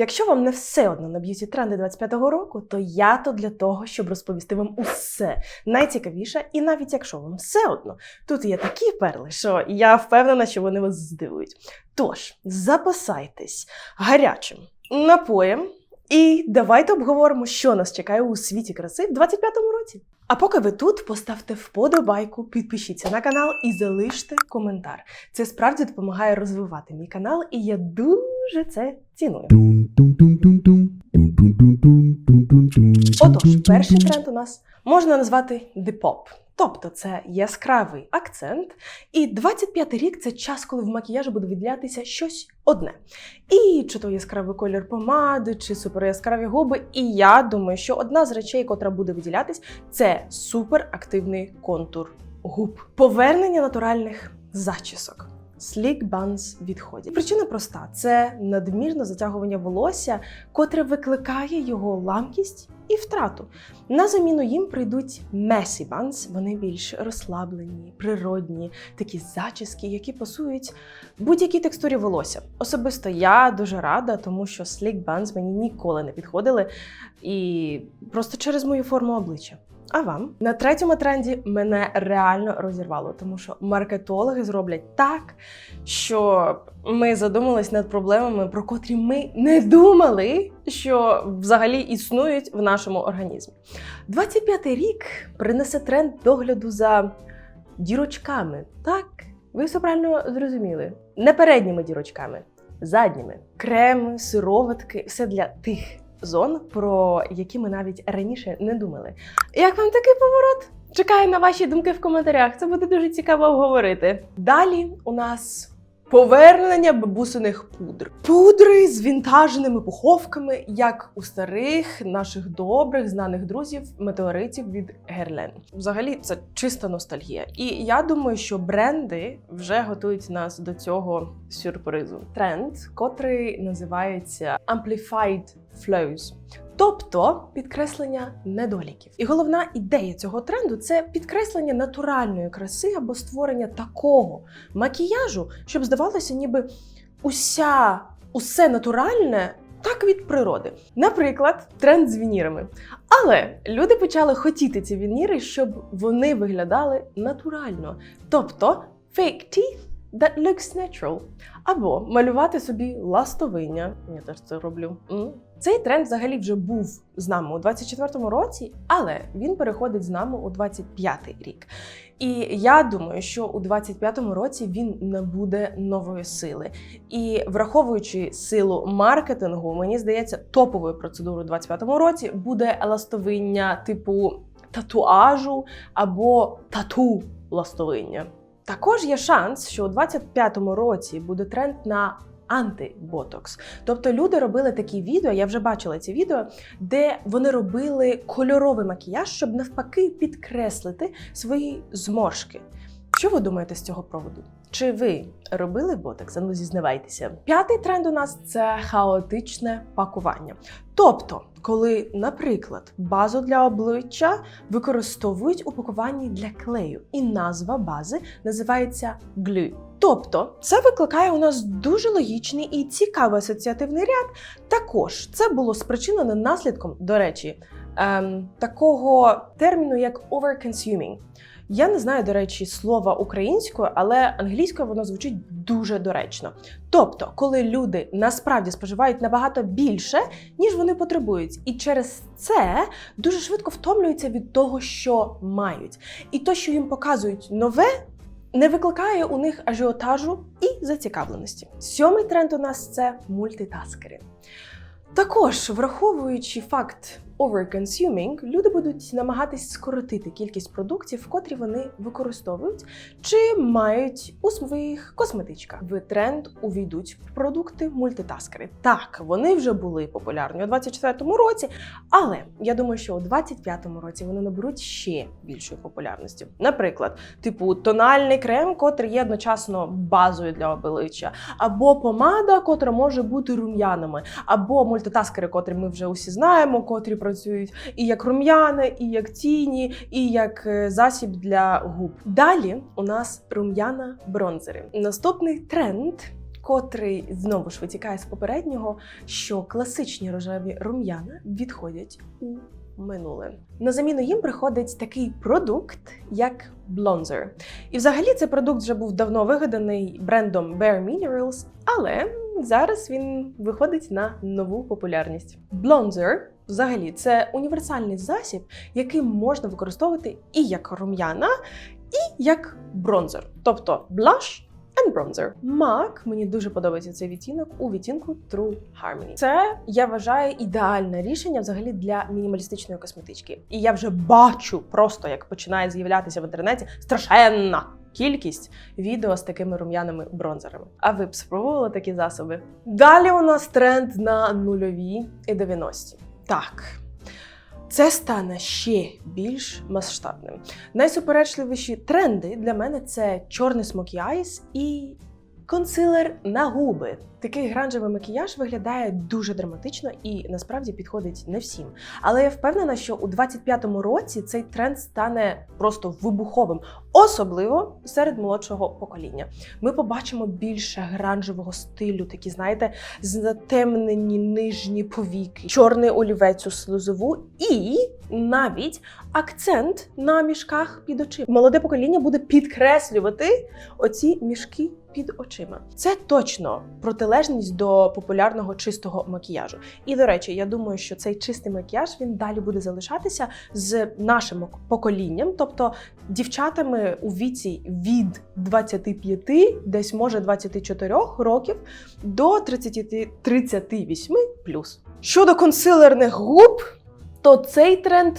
Якщо вам не все одно на б'юті тренди 25-го року, то я то для того, щоб розповісти вам усе найцікавіше, і навіть якщо вам все одно, тут є такі перли, що я впевнена, що вони вас здивують. Тож запасайтесь гарячим напоєм. І давайте обговоримо, що нас чекає у світі краси в 25-му році. А поки ви тут, поставте вподобайку, підпишіться на канал і залиште коментар. Це справді допомагає розвивати мій канал, і я дуже це ціную. Отож, перший тренд у нас можна назвати депоп. Тобто це яскравий акцент. І 25-й рік це час, коли в макіяжі буде відлятися щось одне. І чи то яскравий колір помади, чи суперяскраві губи. І я думаю, що одна з речей, котра буде виділятись, це суперактивний контур губ. Повернення натуральних зачісок. Buns відходять. Причина проста: це надмірне затягування волосся, котре викликає його ламкість і втрату. На заміну їм прийдуть buns, вони більш розслаблені, природні, такі зачіски, які пасують будь-якій текстурі волосся. Особисто я дуже рада, тому що buns мені ніколи не підходили і просто через мою форму обличчя. А вам на третьому тренді мене реально розірвало, тому що маркетологи зроблять так, що ми задумались над проблемами, про котрі ми не думали, що взагалі існують в нашому організмі. 25-й рік принесе тренд догляду за дірочками. Так, ви все правильно зрозуміли. Не передніми дірочками, задніми. Креми, сироватки, все для тих зон, про які ми навіть раніше не думали. Як вам такий поворот? Чекаю на ваші думки в коментарях. Це буде дуже цікаво обговорити. Далі у нас повернення бабусиних пудр. Пудри з вінтажними пуховками, як у старих наших добрих знаних друзів метеоритів від Герлен. Взагалі, це чиста ностальгія. І я думаю, що бренди вже готують нас до цього сюрпризу. Тренд, котрий називається Amplified Flows. Тобто підкреслення недоліків. І головна ідея цього тренду це підкреслення натуральної краси або створення такого макіяжу, щоб здавалося, ніби уся, усе натуральне так від природи. Наприклад, тренд з вінірами. Але люди почали хотіти ці вініри, щоб вони виглядали натурально. Тобто fake teeth that looks natural. Або малювати собі ластовиння. Я теж це роблю. Цей тренд взагалі вже був з нами у 24-му році, але він переходить з нами у 25-й рік. І я думаю, що у 25-му році він набуде нової сили. І враховуючи силу маркетингу, мені здається, топовою процедурою у 25-му році буде еластовиння типу татуажу або тату ластовиння. Також є шанс, що у 25-му році буде тренд на антиботокс. Тобто люди робили такі відео, я вже бачила ці відео, де вони робили кольоровий макіяж, щоб навпаки підкреслити свої зморшки. Що ви думаєте з цього приводу? Чи ви робили ботокс? Ну, зізнавайтеся. П'ятий тренд у нас це хаотичне пакування. Тобто, коли, наприклад, базу для обличчя використовують у пакуванні для клею, і назва бази називається глю. Тобто, це викликає у нас дуже логічний і цікавий асоціативний ряд. Також це було спричинено наслідком, до речі, ем, такого терміну, як overconsuming. Я не знаю, до речі, слова українською, але англійською воно звучить дуже доречно. Тобто, коли люди насправді споживають набагато більше, ніж вони потребують, і через це дуже швидко втомлюються від того, що мають. І то, що їм показують нове, не викликає у них ажіотажу і зацікавленості. Сьомий тренд у нас це мультитаскери. Також, враховуючи факт overconsuming, люди будуть намагатись скоротити кількість продуктів, котрі вони використовують чи мають у своїх косметичках. В тренд увійдуть продукти мультитаскери. Так, вони вже були популярні у 24-му році, але я думаю, що у 25-му році вони наберуть ще більшої популярності. Наприклад, типу тональний крем, котрий є одночасно базою для обличчя, або помада, котра може бути рум'янами, або мультитаскери, котрі ми вже усі знаємо, котрі працюють і як рум'яни, і як тіні, і як е, засіб для губ. Далі у нас рум'яна бронзери. Наступний тренд. котрий знову ж витікає з попереднього, що класичні рожеві рум'яна відходять у минуле. На заміну їм приходить такий продукт, як блонзер. І взагалі цей продукт вже був давно вигаданий брендом Bare Minerals, але зараз він виходить на нову популярність. Блонзер взагалі це універсальний засіб, який можна використовувати і як рум'яна, і як бронзер, тобто blush and bronzer. MAC, мені дуже подобається цей відтінок у відтінку True Harmony. Це я вважаю ідеальне рішення взагалі для мінімалістичної косметички. І я вже бачу просто, як починає з'являтися в інтернеті страшенна кількість відео з такими рум'яними бронзерами. А ви б спробували такі засоби? Далі у нас тренд на нульові і 90-ті. Так. Це стане ще більш масштабним. Найсуперечливіші тренди для мене це чорний смокі айс і консилер на губи. Такий гранжевий макіяж виглядає дуже драматично і насправді підходить не всім. Але я впевнена, що у 25-му році цей тренд стане просто вибуховим, особливо серед молодшого покоління. Ми побачимо більше гранжевого стилю, такі, знаєте, затемнені нижні повіки, чорний олівець у сльозову і навіть акцент на мішках під очима. Молоде покоління буде підкреслювати оці мішки під очима. Це точно протилежність до популярного чистого макіяжу. І до речі, я думаю, що цей чистий макіяж він далі буде залишатися з нашим поколінням, тобто дівчатами у віці від 25, десь може 24 років до 30, 38 плюс. Щодо консилерних губ, то цей тренд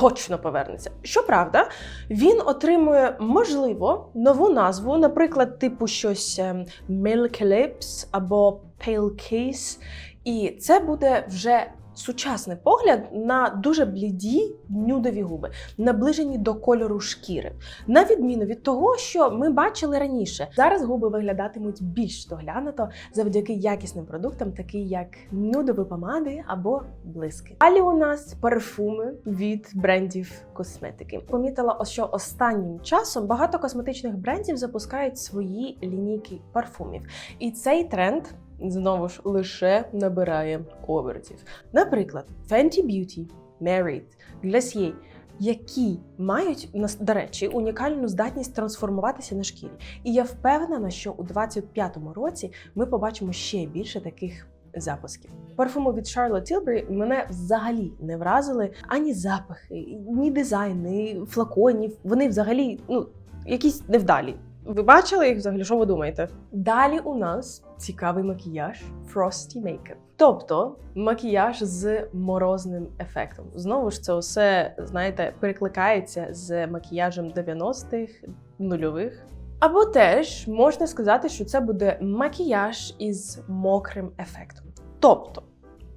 точно повернеться. Щоправда, він отримує, можливо, нову назву, наприклад, типу щось ем, Milk Lips або Pale Kiss. І це буде вже сучасний погляд на дуже бліді нюдові губи, наближені до кольору шкіри. На відміну від того, що ми бачили раніше, зараз губи виглядатимуть більш доглянуто завдяки якісним продуктам, такі як нюдові помади або блиски. Далі у нас парфуми від брендів косметики. Помітила, що останнім часом багато косметичних брендів запускають свої лінійки парфумів, і цей тренд. Знову ж лише набирає обертів. Наприклад, Fenty Beauty, Merit, Glossier, які мають до речі унікальну здатність трансформуватися на шкірі. І я впевнена, що у 25-му році ми побачимо ще більше таких. Запусків парфуми від Charlotte Tilbury мене взагалі не вразили ані запахи, ні дизайн, ні флаконів. Вони взагалі ну якісь невдалі. Ви бачили їх взагалі? Що ви думаєте? Далі у нас цікавий макіяж Frosty Makeup. Тобто макіяж з морозним ефектом. Знову ж це усе, знаєте, перекликається з макіяжем 90-х, нульових. Або теж можна сказати, що це буде макіяж із мокрим ефектом. Тобто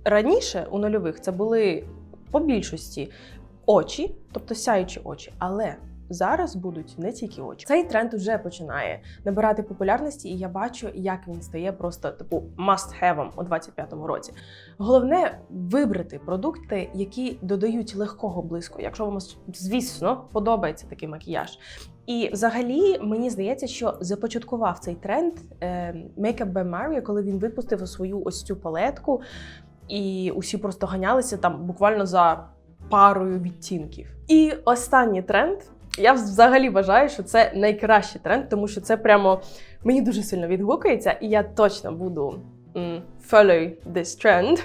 раніше у нульових це були по більшості очі, тобто сяючі очі, але зараз будуть не тільки очі. Цей тренд вже починає набирати популярності, і я бачу, як він стає просто типу must-have у 25-му році. Головне вибрати продукти, які додають легкого блиску, якщо вам, звісно, подобається такий макіяж. І взагалі мені здається, що започаткував цей тренд е, Makeup by Mario, коли він випустив свою ось цю палетку, і усі просто ганялися там буквально за парою відтінків. І останній тренд я взагалі вважаю, що це найкращий тренд, тому що це прямо мені дуже сильно відгукується, і я точно буду м, follow this trend.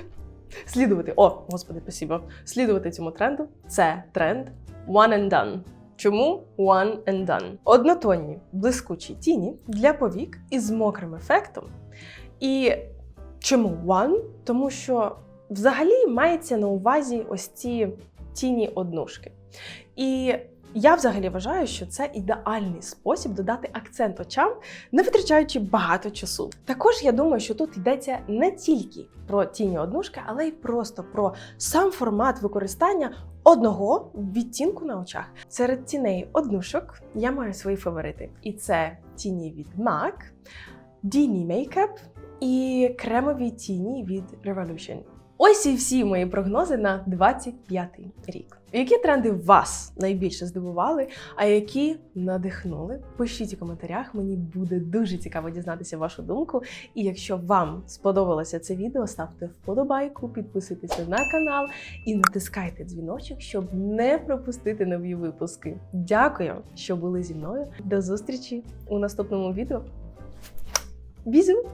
Слідувати, о, господи, спасибо. Слідувати цьому тренду. Це тренд one and done. Чому one and done? Однотонні блискучі тіні для повік із мокрим ефектом. І чому one? Тому що взагалі мається на увазі ось ці тіні однушки. І я взагалі вважаю, що це ідеальний спосіб додати акцент очам, не витрачаючи багато часу. Також я думаю, що тут йдеться не тільки про тіні однушки, але й просто про сам формат використання одного відтінку на очах. Серед тіней однушок я маю свої фаворити, і це тіні від MAC, Dini Makeup і кремові тіні від Revolution. Ось і всі мої прогнози на 25-й рік. Які тренди вас найбільше здивували, а які надихнули? Пишіть у коментарях, мені буде дуже цікаво дізнатися вашу думку. І якщо вам сподобалося це відео, ставте вподобайку, підписуйтеся на канал і натискайте дзвіночок, щоб не пропустити нові випуски. Дякую, що були зі мною. До зустрічі у наступному відео. Бізю!